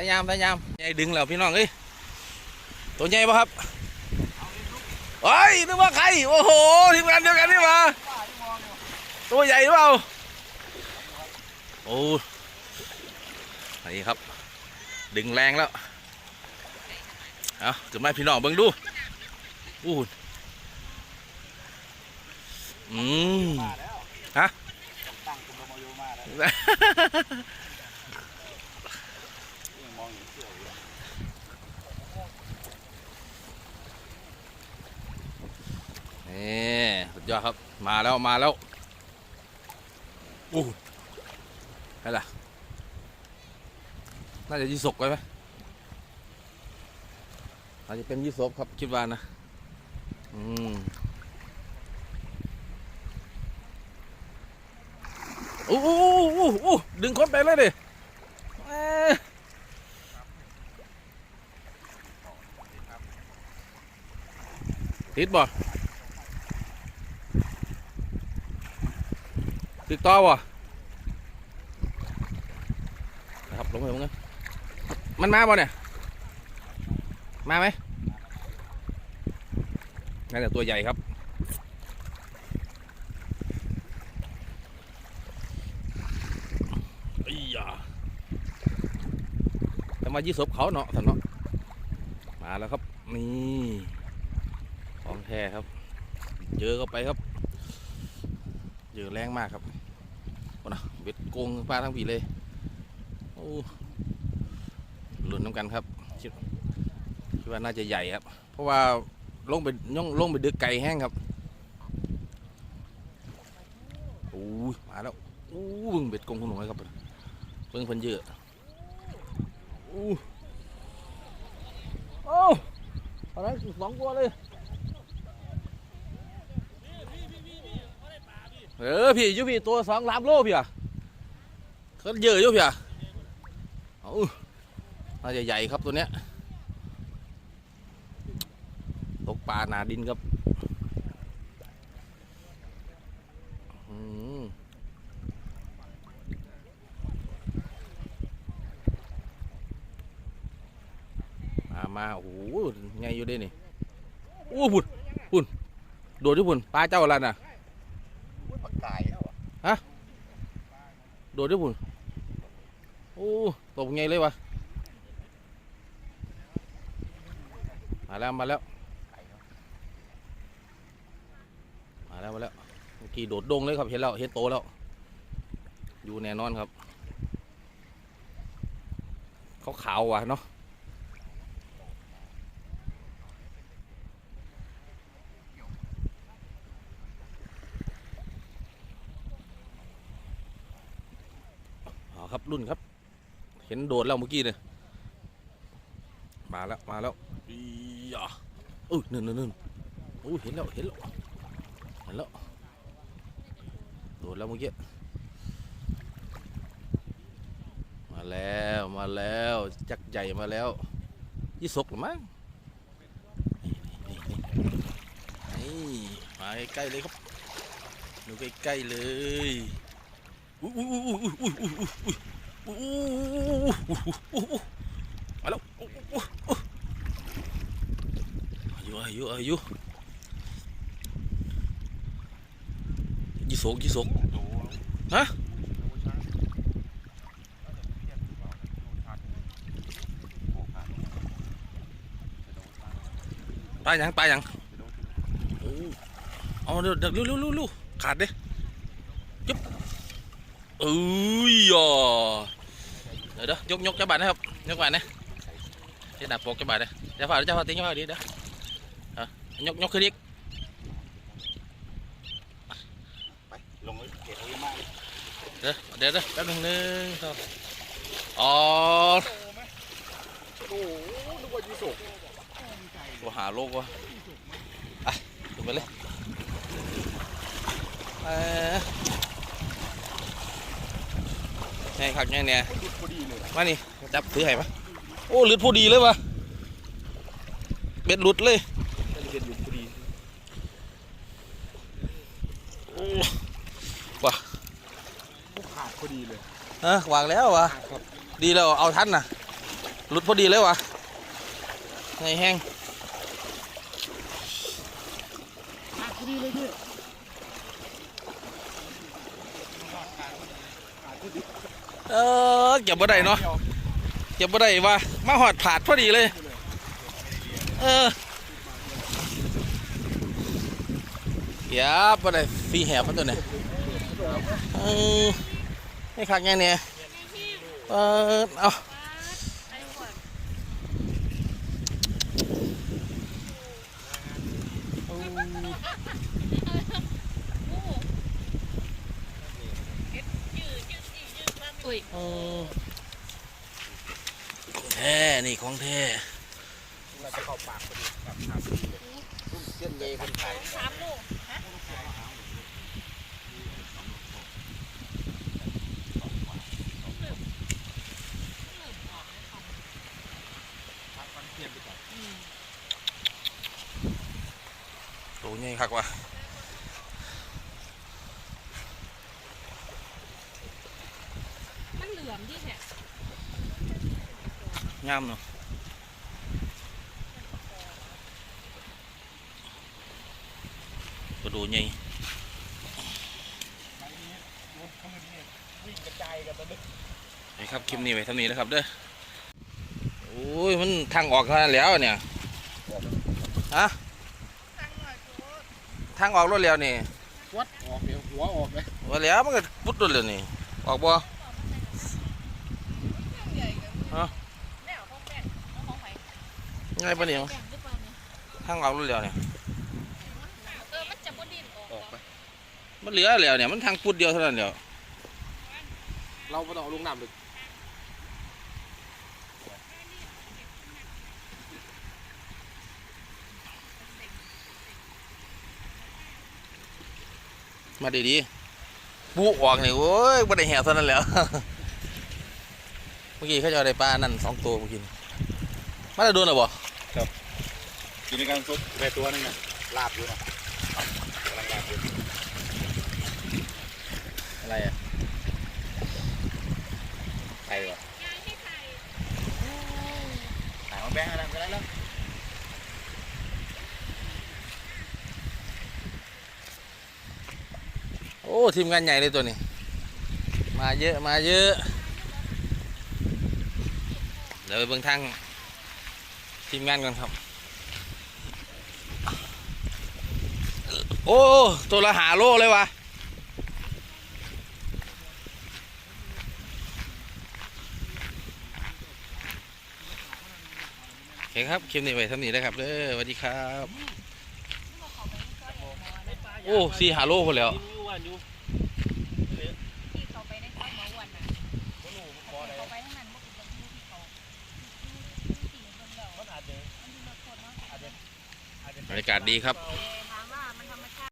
พยายามพยายามใหญ่ดึงแล้วพี่น้องเอ้ยตัวใหญ่ปะครับเฮ้ยนึกว่าใครโอ้โหทีมงานเดียวกันนี่มาตัวใหญ่หรือเปล่าโอ้นี่ครับ ดึงแรงแล้วเอาเกิดมาพี่น้องเบิ่งดูอู้หูอืมฮะ ตั้งคุณลงมาอยู่มาแล้วยังมองอยู่เสื้ออยู่ นี่สุดยอดครับมาแล้วมาแล้วอู้ใครล่ะน่าจะยี่สกไว้ไหมอาจจะเป็นยี่สกครับคิดว่านะอืมโอ้โหโอ้โหโอ้โหดึงคนไปเลยดิเอ้ยติดบ่ ติดต่อบ่นะครับลงไปมึงมันมาบ่เนี่ย มาไหมน่าจะตัวใหญ่ครับอียาจะมายี่สบเขาเนาะท่านเนาะ มาแล้วครับ นี่ของแท้ครับ เจอเข้าไปครับ เจอแรงมากครับ เบ็ดโกงปลาทั้งปีเลยโอ้ลุ้นน้ำกันครับคิดคิดว่าน่าจะใหญ่ครับ เพราะว่าลงไปย่องลงไปดึกไก่แห้งครับโอ้ยมาแล้วโอ้บึงเบ็ดโกงคุณหนุ่ยครับเพิ่งเพิ่นเยอะอู้โอ้อนนั้นสองตัวเลยเออพี่ยุพี่ตัวสองลามโลพี่อะ เขาเยอะอยู่พี่อะเอาน่าจะใหญ่ครับตัวเนี้ยตกปลาหนาดินครับอืมมามาโอ้โหไงอยู่เด้นี่โอ้พุ่นพุ่นโดดที่พุ่นปลาเจ้าอะไรน่ะอุ้ยปากไก่แล้วอะโดดที่พุ่น โอ้ตกไงเลยวะมาแล้วมาแล้วมาแล้วมาแล้วเมื่อกี้โดดดงเลยครับเห็นแล้วเห็นโตแล้ว อยู่แน่นอนครับเขาขาวว่ะเนาะอ๋อครับรุ่นครับ เห็นโดดแล้วเมื่อกี้เนี่ยมาแล้วมาแล้วอี๋เออหนึ่งหนึ่งหนึ่งอู้เห็นแล้วเห็นแล้วเห็นแล้วโดดแล้วเมื่อกี้มาแล้วมาแล้วจักใหญ่มาแล้วยี่สกหรือมั้งนี่มาใกล้เลยครับดูใกล้ๆเลยอุ้ยอุ้อุ้อุ้อุ้อุ้ย มาแล้วอายุอายุอายุยี่สกยี่สกฮะตายยังตายยังโอ้เอาเดี๋ยวเดี๋ยวเร็วเร็วเร็วเร็วขาดเด้จุ๊บเอ้ยอะ เดี๋ยวเดี๋ยวยกยกจับบัตรนะครับยกบัตรนะเดี๋ยวดับปกจับบัตรนะเดี๋ยวฝากเจ้าฝาติ้งจ้าฝากดีเดี๋ยวเอยกยกขึ้นอีกไปลงเลยเก็บเอาไว้มากเดี๋ยวเดี๋ยวเดี๋ยวแป๊บนึงนึ่งสออ๋อโอ้โหนึกว่ายีสุกตัวหาโลกวะอะขึ้นไปเลยเออไงครับไงเนี่ย มานี่จับถือให้ปะโอ้หลุดพอดีเลยวะเบ็ดหลุดเลยจะเรียนอยู่พอดีโอ้ขาดพอดีเลยเออวางแล้ววะขาดครับดีแล้วเอาทันนะหลุดพอดีเลยวะในแห้งขาดพอดีเลยพี่ เออเก็บบ่ได้เนาะเก็บบ่ได้วะมาหอดผาดพอดีเลย เอออย่าบ่ได้ฟีแหบมันตัวเนี่ยเออไม่คักยังเนี่ยเออเอา เออของแท้ นี่ของแท้เราจะเข้าปากพอดีครับครับเส้นเยคนไทยสามลูกตัวใหญ่คักว่ะ มันเหลือมดิแท้ งามเนาะกระดูใหญ่วิ่งกระจายกันตอนนี้ไปครับคลิปนี้ไว้เท่านี้นะครับเด้อโอ้ยมันทางออกเท่านั้นแล้วเนี่ยฮะทางออกรถแล้วนี่วัดออกเดี๋ยวหัวออกเลยว่าแล้วมันก็พุดรถแล้วนี่ออกบ่แม่เอาของแป้งเอาของไผ่ ไงปะเนี่ยแป้งหรือเปล่าเนี่ยทางออกรถแล้วเนี่ยเออมันจะบ่ดินออกออกไปมันเหลือแล้วเนี่ยมันทางพุดเดียวเท่านั้นเดียวเราไม่ต้องเอาลงน้ำเลยมาดีๆปูออกนี่โอ้ยบ่ได้แหวเท่านั้นแหล้ว เมื่อกี้เขาจะเอาได้ปลานั่นสองตัวเมื่อกี้นี่มาได้โดนหรอบ่ กินในการซุปไปตัวนึงนะลาบอยู่นะกำลังลาบอยู่อะไรอะไข่เหรอหายมาแบงอะไรก็ได้แล้วโอ้ ทีมงานใหญ่เลยตัวนี้ มาเยอะ มาเยอะ เดี๋ยวไปเบิ่งทางทีมงานกันครับ โอ้ตัวละหาโลเลยวะโอเคครับคลิปนี้ไว้ท่านี้นะครับเด้อสวัสดีครับ โอ้สี่หาโลคนแล้วที่เขาไปในข้าวหมาวันน่ะเขาไปทั้งนั้นบ่คือที่เขาที่เบิ่งแล้วมันอาจจะมันดูรถคนเนาะ บรรยากาศดีครับ